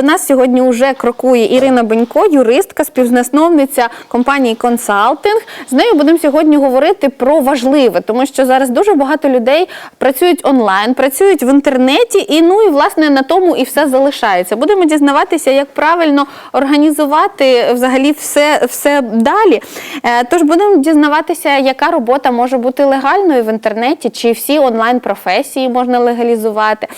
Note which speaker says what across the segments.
Speaker 1: До нас сьогодні вже крокує Ірина Бенько, юристка, співзасновниця компанії Консалтинг. З нею будемо сьогодні говорити про важливе, тому що зараз дуже багато людей працюють онлайн, працюють в інтернеті, і ну і власне на тому і все залишається. Будемо дізнаватися, як правильно організувати взагалі все, все далі. Е, Тож будемо дізнаватися, яка робота може бути легальною в інтернеті, чи всі онлайн професії можна легалізувати.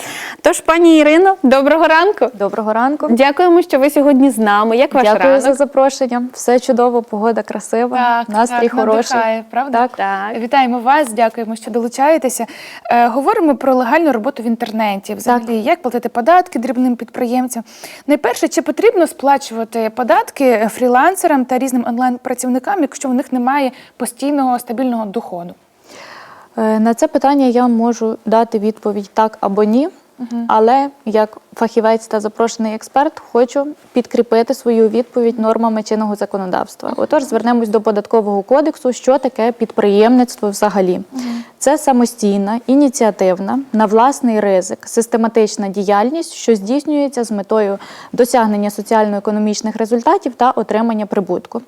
Speaker 1: Тож, пані Ірино, доброго ранку.
Speaker 2: Доброго ранку.
Speaker 1: Дякуємо, що ви сьогодні з нами. Як ваш
Speaker 2: Дякую
Speaker 1: ранок?
Speaker 2: за запрошення. Все чудово, погода красива,
Speaker 3: Так,
Speaker 2: настрій
Speaker 3: так,
Speaker 2: хороший.
Speaker 3: надихає, правда?
Speaker 2: Так.
Speaker 1: Так.
Speaker 3: Вітаємо вас, дякуємо, що долучаєтеся. Е, говоримо про легальну роботу в інтернеті. Взагалі, як платити податки дрібним підприємцям. Найперше, чи потрібно сплачувати податки фрілансерам та різним онлайн-працівникам, якщо у них немає постійного стабільного доходу?
Speaker 2: Е, На це питання я можу дати відповідь так або ні. Але як фахівець та запрошений експерт хочу підкріпити свою відповідь нормами чинного законодавства. Отож, звернемось до податкового кодексу, що таке підприємництво взагалі. Це самостійна, ініціативна, на власний ризик, систематична діяльність, що здійснюється з метою досягнення соціально-економічних результатів та отримання прибутку.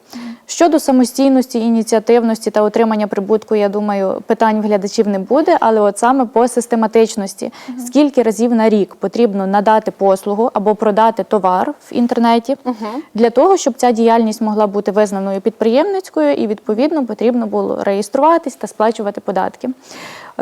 Speaker 2: Щодо самостійності, ініціативності та отримання прибутку, я думаю, питань в глядачів не буде, але от саме по систематичності, скільки разів на рік потрібно надати послугу або продати товар в інтернеті для того, щоб ця діяльність могла бути визнаною підприємницькою, і відповідно потрібно було реєструватись та сплачувати податки.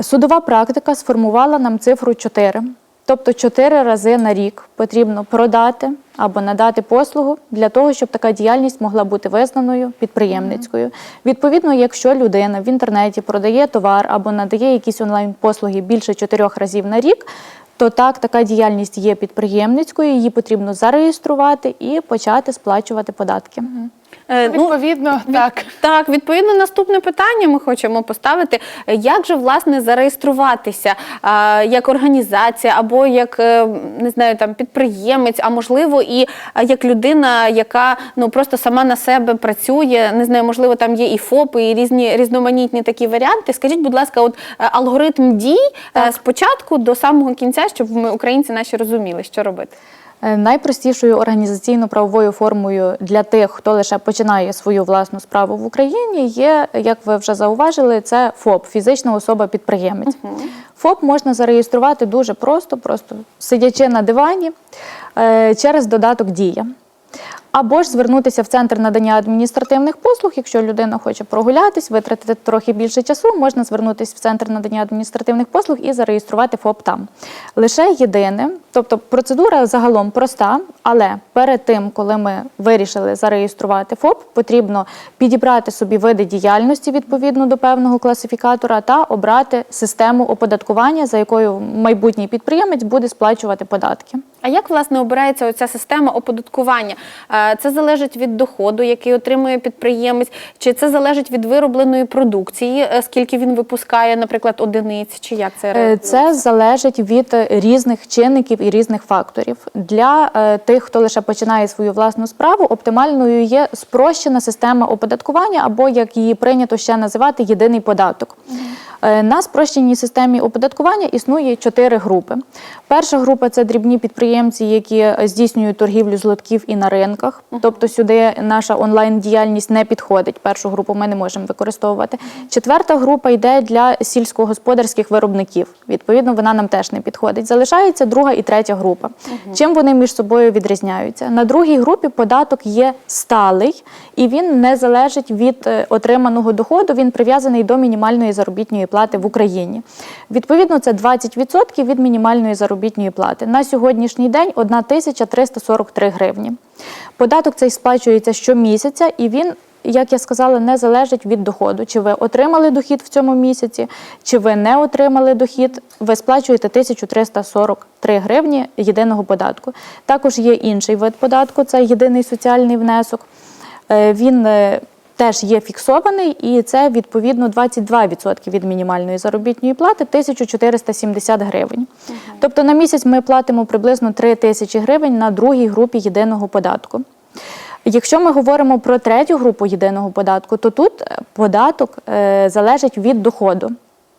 Speaker 2: Судова практика сформувала нам цифру 4. Тобто 4 рази на рік потрібно продати або надати послугу для того, щоб така діяльність могла бути визнаною підприємницькою. Відповідно, якщо людина в інтернеті продає товар або надає якісь онлайн-послуги більше 4 разів на рік, то так, така діяльність є підприємницькою, її потрібно зареєструвати і почати сплачувати податки.
Speaker 1: Е, ну,
Speaker 3: Відповідно, так.
Speaker 1: Так, відповідно, наступне питання ми хочемо поставити. Як же власне зареєструватися а, як організація або як е, не знаю, там підприємець, а можливо, і а, як людина, яка ну просто сама на себе працює. Не знаю, можливо, там є і ФОПи, і різні різноманітні такі варіанти. Скажіть, будь ласка, от е, алгоритм дій е, спочатку до самого кінця, щоб ми українці наші розуміли, що робити.
Speaker 2: Е, Найпростішою організаційно-правовою формою для тих, хто лише починає свою власну справу в Україні, є, як ви вже зауважили, це ФОП фізична особа-підприємець. ФОП можна зареєструвати дуже просто, просто сидячи на дивані е, через додаток Дія. Або ж звернутися в центр надання адміністративних послуг, якщо людина хоче прогулятись, витратити трохи більше часу, можна звернутися в центр надання адміністративних послуг і зареєструвати ФОП там. Лише єдине, тобто процедура загалом проста, але перед тим, коли ми вирішили зареєструвати ФОП, потрібно підібрати собі види діяльності відповідно до певного класифікатора та обрати систему оподаткування, за якою майбутній підприємець буде сплачувати податки.
Speaker 1: А як власне обирається оця система оподаткування? Е, Це залежить від доходу, який отримує підприємець, чи це залежить від виробленої продукції, е, скільки він випускає, наприклад, одиниць, чи як це
Speaker 2: Е,
Speaker 1: реалізується?
Speaker 2: Це залежить від різних чинників і різних факторів. Для тих, хто лише починає свою власну справу, оптимальною є спрощена система оподаткування, або як її прийнято ще називати єдиний податок. На спрощеній системі оподаткування існує чотири групи. Перша група це дрібні підприємці, які е, здійснюють торгівлю з лотків і на ринках. Тобто сюди наша онлайн-діяльність не підходить. Першу групу ми не можемо використовувати. Четверта група йде для сільськогосподарських виробників. Відповідно, вона нам теж не підходить. Залишається друга і третя група. Чим вони між собою відрізняються? На другій групі податок є сталий і він не залежить від е, отриманого доходу. Він прив'язаний до мінімальної заробітної плати в Україні. Відповідно, це 20% від мінімальної заробітної плати. На сьогоднішній день 1343 гривні. Податок цей сплачується щомісяця, і він, як я сказала, не залежить від доходу. Чи ви отримали дохід в цьому місяці, чи ви не отримали дохід, ви сплачуєте 1343 гривні єдиного податку. Також є інший вид податку це єдиний соціальний внесок. Е, Він е, теж є фіксований, і це відповідно 22% від мінімальної заробітної плати 1470 гривень. Тобто на місяць ми платимо приблизно 3 тисячі гривень на другій групі єдиного податку. Якщо ми говоримо про третю групу єдиного податку, то тут податок е, залежить від доходу.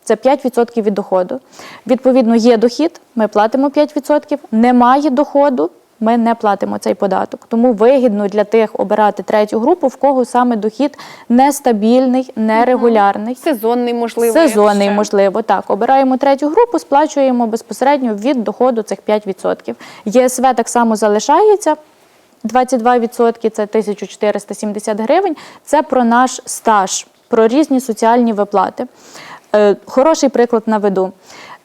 Speaker 2: Це 5% від доходу. Відповідно, є дохід, ми платимо 5%, немає доходу, ми не платимо цей податок. Тому вигідно для тих обирати третю групу, в кого саме дохід нестабільний, нерегулярний.
Speaker 1: Сезонний, можливо.
Speaker 2: Сезонний,
Speaker 1: ще.
Speaker 2: можливо, так. Обираємо третю групу, сплачуємо безпосередньо від доходу цих 5%. ЄСВ так само залишається. 22% це 1470 гривень. Це про наш стаж, про різні соціальні виплати. Е, Хороший приклад наведу.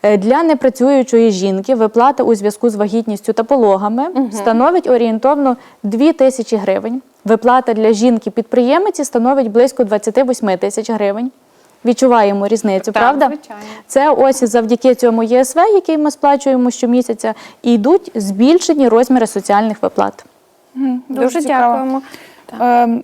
Speaker 2: Е, Для непрацюючої жінки виплата у зв'язку з вагітністю та пологами становить орієнтовно 2 тисячі гривень. Виплата для жінки-підприємиці становить близько 28 тисяч гривень. Відчуваємо різницю,
Speaker 1: Так,
Speaker 2: правда?
Speaker 1: звичайно.
Speaker 2: Це ось завдяки цьому ЄСВ, який ми сплачуємо щомісяця, і йдуть збільшені розміри соціальних виплат.
Speaker 3: Мгм,
Speaker 1: Дуже, дякуємо.
Speaker 3: Ем,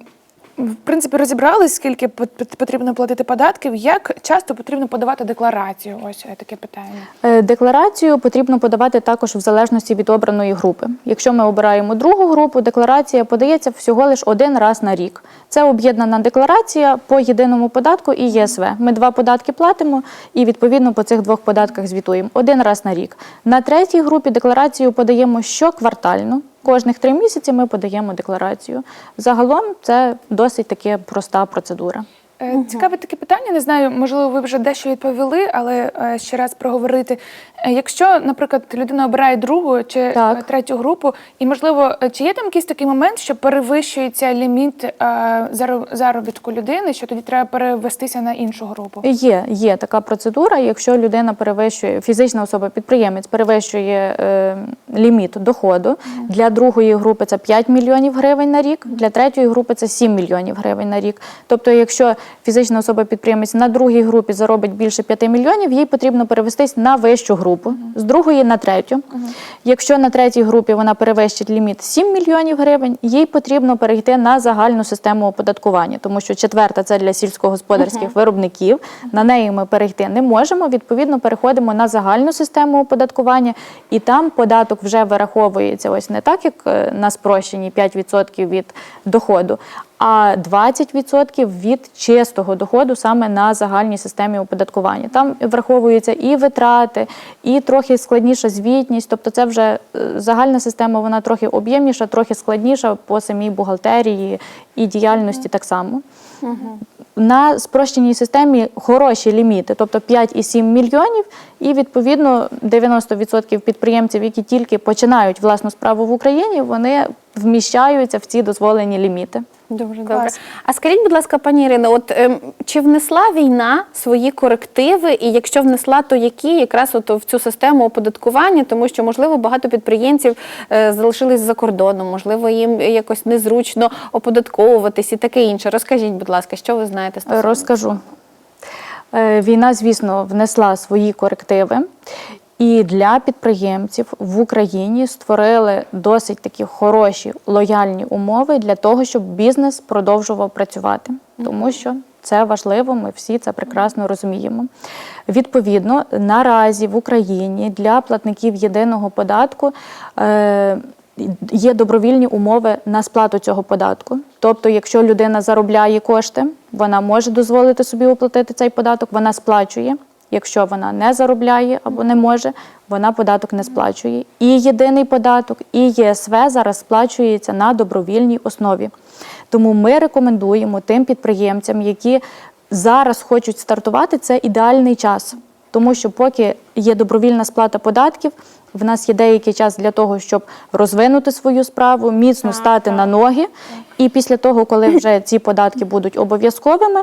Speaker 3: В принципі, розібрались, скільки пот- пот- потрібно платити податків. Як часто потрібно подавати декларацію? Ось таке питання.
Speaker 2: Е, Декларацію потрібно подавати також в залежності від обраної групи. Якщо ми обираємо другу групу, декларація подається всього лише один раз на рік. Це об'єднана декларація по єдиному податку і ЄСВ. Ми два податки платимо і відповідно по цих двох податках звітуємо один раз на рік. На третій групі декларацію подаємо щоквартально. Кожних три місяці ми подаємо декларацію. Загалом це досить таки проста процедура.
Speaker 3: Е, Цікаве таке питання. Не знаю, можливо, ви вже дещо відповіли, але е, ще раз проговорити. Е, Якщо, наприклад, людина обирає другу чи
Speaker 2: Так.
Speaker 3: третю групу, і можливо, чи є там якийсь такий момент, що перевищується ліміт заробітку людини, що тоді треба перевестися на іншу групу?
Speaker 2: Є, є така процедура. Якщо людина перевищує, фізична особа підприємець перевищує е, ліміт доходу для другої групи це 5 мільйонів гривень на рік, для третьої групи це 7 мільйонів гривень на рік. Тобто, якщо фізична особа підприємець на другій групі заробить більше 5 мільйонів, їй потрібно перевестись на вищу групу, з другої на третю. Якщо на третій групі вона перевищить ліміт 7 мільйонів гривень, їй потрібно перейти на загальну систему оподаткування, тому що четверта це для сільськогосподарських виробників. На неї ми перейти не можемо. Відповідно, переходимо на загальну систему оподаткування, і там податок вже вираховується ось не так, як е, на спрощенні 5% від доходу. А 20% від чистого доходу саме на загальній системі оподаткування. Там враховуються і витрати, і трохи складніша звітність. Тобто, це вже е, загальна система, вона трохи об'ємніша, трохи складніша по самій бухгалтерії і діяльності так само. На спрощеній системі хороші ліміти, тобто 5,7 мільйонів, і відповідно 90% підприємців, які тільки починають власну справу в Україні, вони вміщаються в ці дозволені ліміти.
Speaker 1: Дуже добре. А скажіть, будь ласка, пані Ірино, от ем, чи внесла війна свої корективи, і якщо внесла, то які якраз от в цю систему оподаткування, тому що можливо багато підприємців е, залишились за кордоном, можливо, їм якось незручно оподатковуватись і таке інше. Розкажіть, будь ласка, що ви знаєте стосовно?
Speaker 2: Розкажу. Е, Війна, звісно, внесла свої корективи. І для підприємців в Україні створили досить такі хороші лояльні умови для того, щоб бізнес продовжував працювати, тому що це важливо. Ми всі це прекрасно розуміємо. Відповідно, наразі в Україні для платників єдиного податку. Е, Є добровільні умови на сплату цього податку. Тобто, якщо людина заробляє кошти, вона може дозволити собі оплатити цей податок, вона сплачує. Якщо вона не заробляє або не може, вона податок не сплачує. І єдиний податок, і ЄСВ зараз сплачується на добровільній основі. Тому ми рекомендуємо тим підприємцям, які зараз хочуть стартувати, це ідеальний час. Тому що поки є добровільна сплата податків, в нас є деякий час для того, щоб розвинути свою справу, міцно стати на ноги. І після того, коли вже ці податки будуть обов'язковими,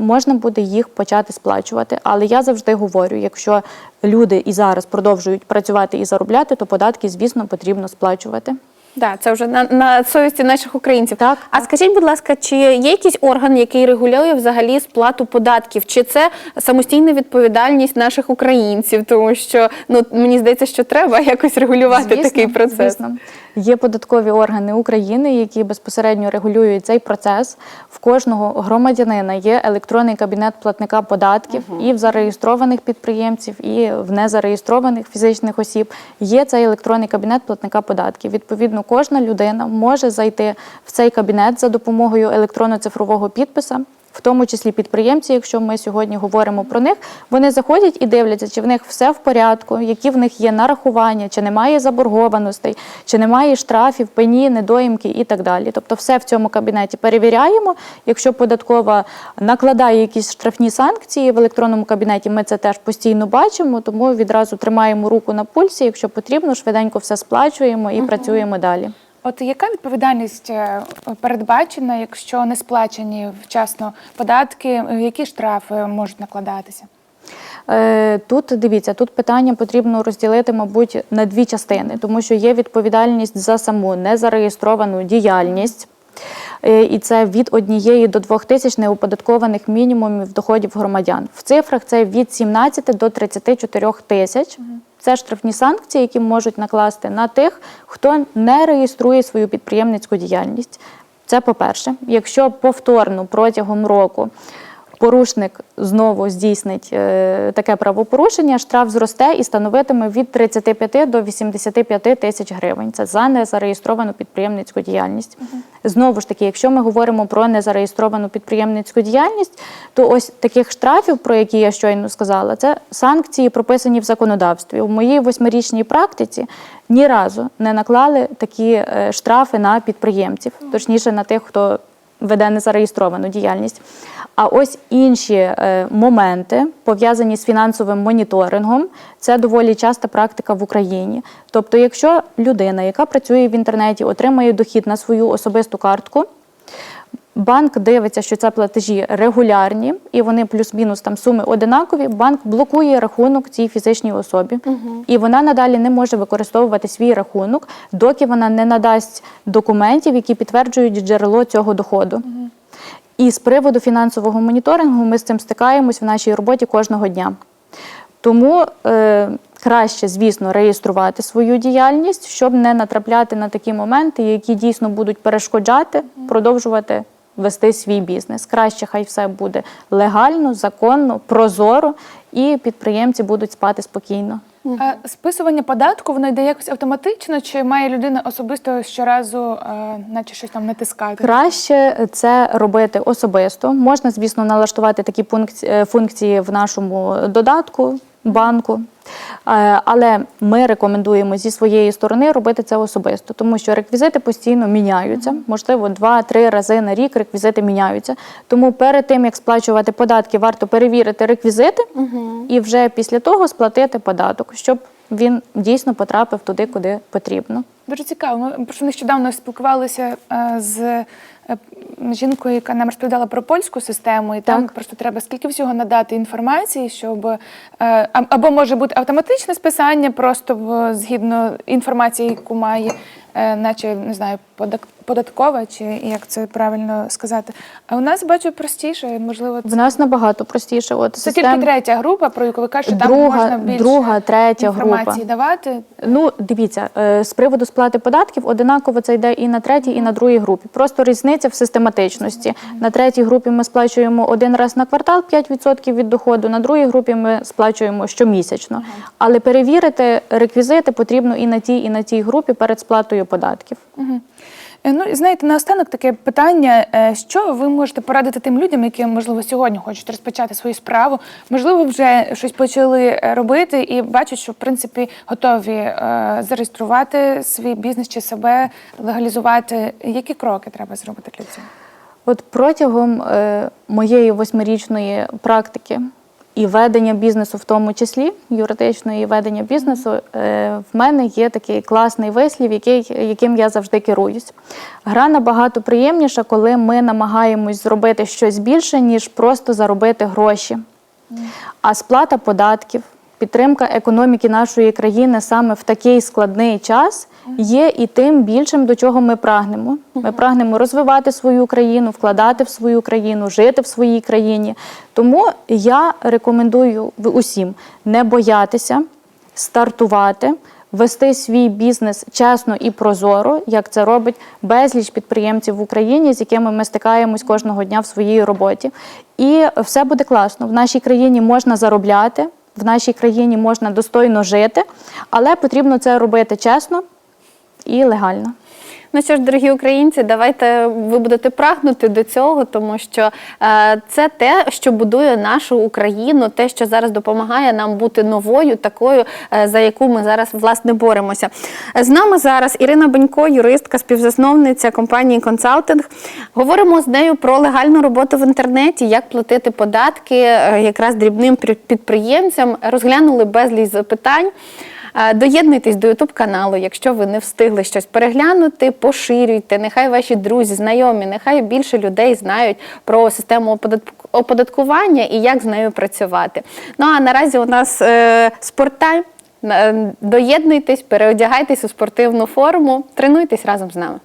Speaker 2: можна буде їх почати сплачувати. Але я завжди говорю: якщо люди і зараз продовжують працювати і заробляти, то податки, звісно, потрібно сплачувати.
Speaker 1: Да, це вже на, на совісті наших українців.
Speaker 2: Так,
Speaker 1: а скажіть, будь ласка, чи є якийсь орган, який регулює взагалі сплату податків? Чи це самостійна відповідальність наших українців? Тому що ну мені здається, що треба якось регулювати такий процес.
Speaker 2: Звісно. Є податкові органи України, які безпосередньо регулюють цей процес. В кожного громадянина є електронний кабінет платника податків і в зареєстрованих підприємців, і в незареєстрованих фізичних осіб. Є цей електронний кабінет платника податків. Відповідно, кожна людина може зайти в цей кабінет за допомогою електронно-цифрового підписа. В тому числі підприємці, якщо ми сьогодні говоримо про них, вони заходять і дивляться, чи в них все в порядку, які в них є нарахування, чи немає заборгованостей, чи немає штрафів, пені, недоїмки і так далі. Тобто, все в цьому кабінеті перевіряємо. Якщо податкова накладає якісь штрафні санкції в електронному кабінеті, ми це теж постійно бачимо, тому відразу тримаємо руку на пульсі. Якщо потрібно, швиденько все сплачуємо і працюємо далі.
Speaker 3: От яка відповідальність е, передбачена, якщо не сплачені вчасно податки, які штрафи можуть накладатися?
Speaker 2: Е, Тут дивіться, тут питання потрібно розділити, мабуть, на дві частини, тому що є відповідальність за саму незареєстровану діяльність. Е, І це від однієї до двох тисяч неоподаткованих мінімумів доходів громадян. В цифрах це від 17 до 34 тисяч. Це штрафні санкції, які можуть накласти на тих, хто не реєструє свою підприємницьку діяльність. Це по-перше, якщо повторно протягом року порушник знову здійснить е, таке правопорушення, штраф зросте і становитиме від 35 до 85 тисяч гривень. Це за незареєстровану підприємницьку діяльність. Знову ж таки, якщо ми говоримо про незареєстровану підприємницьку діяльність, то ось таких штрафів, про які я щойно сказала, це санкції прописані в законодавстві. У моїй восьмирічній практиці ні разу не наклали такі е, штрафи на підприємців, точніше на тих, хто веде незареєстровану діяльність. А ось інші е, моменти, пов'язані з фінансовим моніторингом, це доволі часта практика в Україні. Тобто, якщо людина, яка працює в інтернеті, отримує дохід на свою особисту картку, банк дивиться, що це платежі регулярні, і вони плюс-мінус там суми одинакові. Банк блокує рахунок цій фізичній особі, і вона надалі не може використовувати свій рахунок, доки вона не надасть документів, які підтверджують джерело цього доходу. І з приводу фінансового моніторингу ми з цим стикаємось в нашій роботі кожного дня. Тому е, краще, звісно, реєструвати свою діяльність, щоб не натрапляти на такі моменти, які дійсно будуть перешкоджати продовжувати вести свій бізнес. Краще хай все буде легально, законно, прозоро, і підприємці будуть спати спокійно.
Speaker 3: А списування податку воно йде якось автоматично, чи має людина особисто щоразу, е, наче щось там натискати?
Speaker 2: Краще це робити особисто. Можна, звісно, налаштувати такі е, функції в нашому додатку банку. Е, Але ми рекомендуємо зі своєї сторони робити це особисто, тому що реквізити постійно міняються. Можливо, два-три рази на рік реквізити міняються. Тому перед тим як сплачувати податки, варто перевірити реквізити і вже після того сплатити податок, щоб він дійсно потрапив туди, куди потрібно.
Speaker 3: Дуже цікаво. Ми просто нещодавно спілкувалися е, з е, жінкою, яка нам розповідала про польську систему, і там
Speaker 2: Так.
Speaker 3: просто треба скільки всього надати інформації, щоб е, або може бути автоматичне списання, просто згідно інформації, яку має, е, наче не знаю, подак- податкова, чи як це правильно сказати. А у нас бачу простіше, можливо,
Speaker 2: В нас набагато простіше. От
Speaker 3: це
Speaker 2: систем-
Speaker 3: тільки третя група, про яку ви кажете, там
Speaker 2: Друга-
Speaker 3: можна більше
Speaker 2: друга, третя
Speaker 3: інформації
Speaker 2: група.
Speaker 3: давати.
Speaker 2: Ну, дивіться, е, з приводу сплати податків одинаково це йде і на третій, і на другій групі. Просто різниця в систематичності. На третій групі ми сплачуємо один раз на квартал 5% від доходу, на другій групі ми сплачуємо щомісячно. Але перевірити реквізити потрібно і на тій, і на тій групі перед сплатою податків.
Speaker 3: Мгм. Е, Ну, і знаєте, наостанок таке питання: Е, що ви можете порадити тим людям, які можливо сьогодні хочуть розпочати свою справу, можливо, вже щось почали е, робити і бачать, що в принципі готові зареєструвати свій бізнес чи себе легалізувати. Які кроки треба зробити для цього?
Speaker 2: От протягом моєї восьмирічної практики і ведення бізнесу, в тому числі юридичної ведення бізнесу, е, в мене є такий класний вислів, який, яким я завжди керуюсь. Гра набагато приємніша, коли ми намагаємось зробити щось більше, ніж просто заробити гроші. А сплата податків, підтримка економіки нашої країни саме в такий складний час є і тим більшим, до чого ми прагнемо. Ми прагнемо розвивати свою країну, вкладати в свою країну, жити в своїй країні. Тому я рекомендую усім не боятися, стартувати. Вести свій бізнес чесно і прозоро, як це робить безліч підприємців в Україні, з якими ми стикаємось кожного дня в своїй роботі. І все буде класно. В нашій країні можна заробляти, в нашій країні можна достойно жити, але потрібно це робити чесно і легально.
Speaker 1: Ну що ж, дорогі українці, давайте ви будете прагнути до цього, тому що е, це те, що будує нашу Україну, те, що зараз допомагає нам бути новою, такою, е, за яку ми зараз власне боремося. З нами зараз Ірина Бенько, юристка, співзасновниця компанії Консалтинг. Говоримо з нею про легальну роботу в інтернеті, як платити податки е, якраз дрібним підприємцям. Розглянули безліч запитань. Доєднуйтесь до Ютуб каналу, якщо ви не встигли щось переглянути, поширюйте. Нехай ваші друзі, знайомі, нехай більше людей знають про систему оподаткування і як з нею працювати. Ну а наразі у нас е, спорттайм. Е, Доєднуйтесь, переодягайтесь у спортивну форму, тренуйтесь разом з нами.